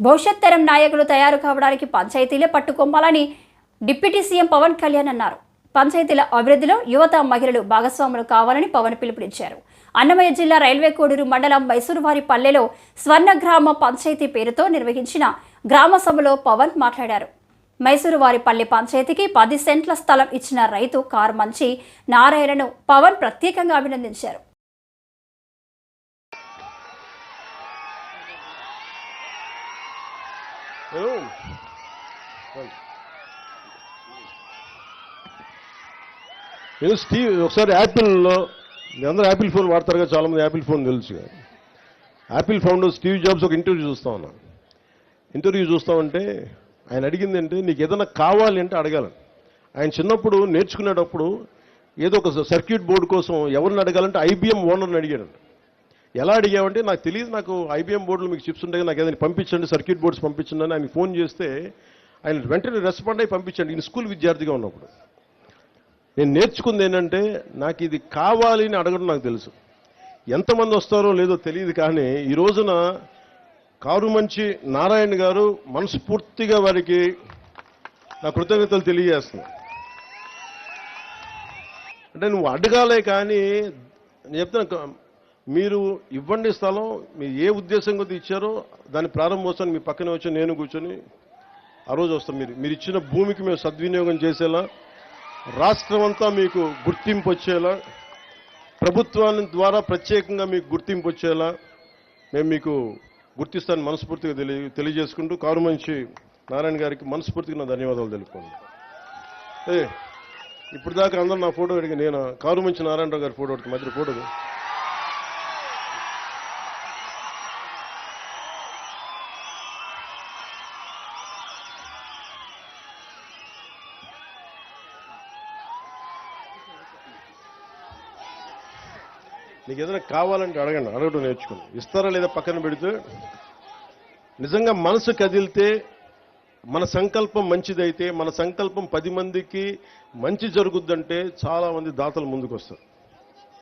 భవిష్యత్ తరం నాయకులు తయారు కావడానికి పంచాయతీలే పట్టుకొమ్మాలని డిప్యూటీ సీఎం పవన్ కళ్యాణ్ అన్నారు. పంచాయతీల అభివృద్ధిలో యువత మహిళలు భాగస్వాములు కావాలని పవన్ పిలుపునిచ్చారు. అన్నమయ్య జిల్లా రైల్వే కోడూరు మండలం మైసూరువారి పల్లెలో స్వర్ణగ్రామ పంచాయతీ పేరుతో నిర్వహించిన గ్రామ సభలో పవన్ మాట్లాడారు. మైసూరువారి పల్లె పంచాయతీకి పది సెంట్ల స్థలం ఇచ్చిన రైతు కారు మంచి నారాయణను పవన్ ప్రత్యేకంగా అభినందించారు. నేను నేను స్టీవ్ ఒకసారి యాపిల్లో అందరూ యాపిల్ ఫోన్ వాడతారు కదా చాలామంది యాపిల్ ఫోన్ తెలుసు యాపిల్ ఫౌండర్ స్టీవ్ జాబ్స్ ఒక ఇంటర్వ్యూ చూస్తా ఉన్నా. ఇంటర్వ్యూ చూస్తామంటే ఆయన అడిగింది అంటే నీకు ఏదైనా కావాలి అంటే అడగాలని ఆయన చిన్నప్పుడు నేర్చుకునేటప్పుడు ఏదో ఒక సర్క్యూట్ బోర్డు కోసం ఎవరిని అడగాలంటే ఐబిఎం ఓనర్ని అడిగాడు ఎలా అడిగామంటే నాకు తెలియదు నాకు ఐబీఎం బోర్డులు మీకు చిప్స్ ఉంటాయి నాకు ఏదైనా పంపించండి సర్క్యూట్ బోర్డ్స్ పంపించండి అని ఆయన ఫోన్ చేస్తే ఆయన వెంటనే రెస్పాండ్ అయ్యి పంపించండి నేను స్కూల్ విద్యార్థిగా ఉన్నప్పుడు. నేను నేర్చుకుంది ఏంటంటే నాకు ఇది కావాలి అని అడగడం నాకు తెలుసు. ఎంతమంది వస్తారో లేదో తెలియదు కానీ ఈ రోజున కారు మంచి నారాయణ గారు మనస్ఫూర్తిగా వారికి నా కృతజ్ఞతలు తెలియజేస్తున్నాను. అంటే నువ్వు అడగాలే కానీ నేను చెప్తాను మీరు ఇవ్వండి స్థలం మీరు ఏ ఉద్దేశం కొద్ది ఇచ్చారో దాని ప్రారంభోత్సవాన్ని మీ పక్కనే వచ్చి నేను కూర్చొని ఆ రోజు వస్తాం. మీరు మీరు ఇచ్చిన భూమికి మేము సద్వినియోగం చేసేలా రాష్ట్రం అంతా మీకు గుర్తింపు వచ్చేలా ప్రభుత్వాన్ని ద్వారా ప్రత్యేకంగా మీకు గుర్తింపు వచ్చేలా మేము మీకు గుర్తిస్తాను మనస్ఫూర్తిగా తెలియ తెలియజేసుకుంటూ కారు మంచి నారాయణ గారికి మనస్ఫూర్తిగా నా ధన్యవాదాలు తెలుపుకోండి ఏ ఇప్పుడు దాకా అందరూ నా ఫోటో అడిగి నేను కారు మంచి నారాయణరావు గారి ఫోటో అడిగి మధ్య ఫోటో నీకు ఏదైనా కావాలంటే అడగండి. అడగడం నేర్చుకోండి. ఇస్తారా లేదా పక్కన పెడితే నిజంగా మనసు కదిలితే మన సంకల్పం మంచిదైతే మన సంకల్పం పది మందికి మంచి జరుగుద్దంటే చాలామంది దాతలు ముందుకు వస్తారు